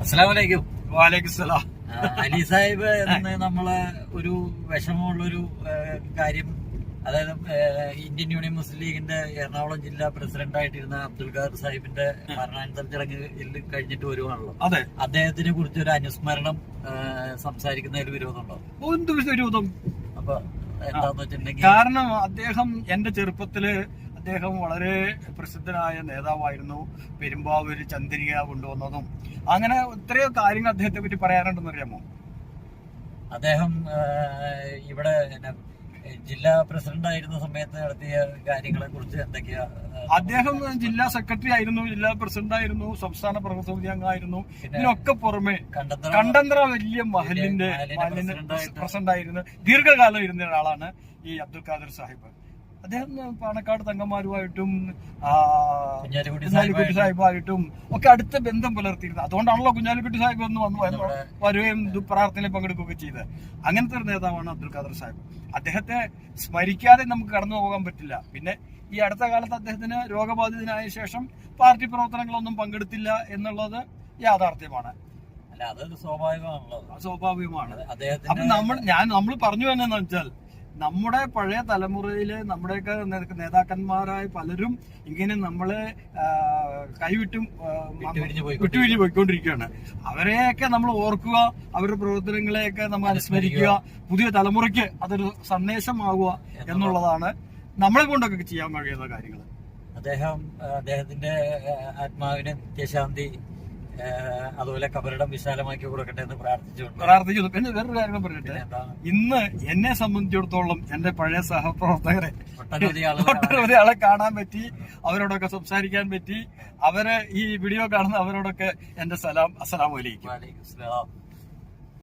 അസ്സലാമലൈക്കും. അലി സാഹിബ് എന്ന് നമ്മൾ ഒരു വിഷമമുള്ളൊരു കാര്യം അതായത് ഇന്ത്യൻ യൂണിയൻ മുസ്ലിം ലീഗിന്റെ എറണാകുളം ജില്ലാ പ്രസിഡന്റ് ആയിട്ടിരുന്ന അബ്ദുൽ ഖാദർ സാഹിബിന്റെ മരണാനന്തര ചടങ്ങ് കഴിഞ്ഞിട്ട് വരുവാണല്ലോ. അതെ. അദ്ദേഹത്തിനെ കുറിച്ച് ഒരു അനുസ്മരണം സംസാരിക്കുന്നതിൽ വിരോധമുണ്ടോ? എന്ത് വിരോധം? അപ്പൊ എന്താന്ന് വെച്ചിട്ടുണ്ടെങ്കിൽ കാരണം അദ്ദേഹം എന്റെ ചെറുപ്പത്തിൽ അദ്ദേഹം വളരെ പ്രസിദ്ധനായ നേതാവായിരുന്നു. പെരുമ്പാവൂര് ചന്ദ്രിക കൊണ്ടുവന്നതും. അങ്ങനെ ഇത്രയോ കാര്യങ്ങൾ അദ്ദേഹത്തെ പറ്റി പറയാനുണ്ടെന്ന് അറിയാമോ അദ്ദേഹം ഇവിടെ ജില്ലാ പ്രസിഡന്റ് ആയിരുന്ന സമയത്ത് നടത്തിയ കാര്യങ്ങളെ കുറിച്ച് എന്തൊക്കെയാ അദ്ദേഹം ജില്ലാ സെക്രട്ടറി ആയിരുന്നു ജില്ലാ പ്രസിഡന്റ് ആയിരുന്നു സംസ്ഥാന പ്രഥമസമിതി അംഗമായിരുന്നു ഇതിനൊക്കെ പുറമെ കണ്ടന്ത്ര വലിയ മഹലിന്റെ പ്രസിഡന്റ് ആയിരുന്നു ദീർഘകാലം ഇരുന്ന ഒരാളാണ് ഈ അബ്ദുൽ ഖാദർ സാഹിബ്. അദ്ദേഹം പാണക്കാട് തങ്ങന്മാരുമായിട്ടും ആ, കുഞ്ഞാലിക്കുട്ടി സാഹിബായിട്ടും ഒക്കെ അടുത്ത ബന്ധം പുലർത്തിയിരുന്നത് അതുകൊണ്ടാണല്ലോ കുഞ്ഞാലിക്കുട്ടി സാഹിബ് ഒന്ന് വന്നു വരുകയും പ്രാർത്ഥനയിൽ പങ്കെടുക്കുകയൊക്കെ ചെയ്ത് അങ്ങനത്തെ ഒരു നേതാവാണ് അബ്ദുൽ ഖാദർ സാഹിബ്. അദ്ദേഹത്തെ സ്മരിക്കാതെ നമുക്ക് കടന്നു പോകാൻ പറ്റില്ല. പിന്നെ ഈ അടുത്ത കാലത്ത് അദ്ദേഹത്തിന് രോഗബാധിതനായ ശേഷം പാർട്ടി പ്രവർത്തനങ്ങളൊന്നും പങ്കെടുത്തില്ല എന്നുള്ളത് യാഥാർത്ഥ്യമാണ്. അല്ല അതൊരു സ്വാഭാവികമാണല്ലോ. അത് സ്വാഭാവികമാണ്. അദ്ദേഹത്തിന് നമ്മൾ ഞാൻ നമ്മൾ പറഞ്ഞു തന്നെ വെച്ചാൽ നമ്മുടെ പഴയ തലമുറയിലെ നമ്മുടെയൊക്കെ നേതാക്കന്മാരായ പലരും ഇങ്ങനെ നമ്മളെ കൈവിട്ടും വിട്ടുപിരിഞ്ഞ് പോയിക്കൊണ്ടിരിക്കുകയാണ്. അവരെയൊക്കെ നമ്മൾ ഓർക്കുക അവരുടെ പ്രവർത്തനങ്ങളെയൊക്കെ നമ്മൾ അനുസ്മരിക്കുക പുതിയ തലമുറയ്ക്ക് അതൊരു സന്ദേശമാകുക എന്നുള്ളതാണ്. നമ്മളെ കൊണ്ടൊക്കെ ചെയ്യാൻ കഴിയുന്ന കാര്യങ്ങൾ അദ്ദേഹം അദ്ദേഹത്തിന്റെ ആത്മാവിനെ നിത്യശാന്തി അതുപോലെ കബറിടം വിശാലമാക്കി കൊടുക്കട്ടെ എന്ന് പ്രാർത്ഥിച്ചു പ്രാർത്ഥിച്ചു പിന്നെ വേറൊരു കാര്യം പറയട്ടെ ഇന്ന് എന്നെ സംബന്ധിച്ചിടത്തോളം എന്റെ പഴയ സഹപ്രവർത്തകരെ ഒട്ടനവധി ആളെ കാണാൻ പറ്റി അവരോടൊക്കെ സംസാരിക്കാൻ പറ്റി. അവരെ ഈ വീഡിയോ കാണുന്ന അവരോടൊക്കെ എന്റെ സലാം അലൈക്കും. വാലൈക്കും.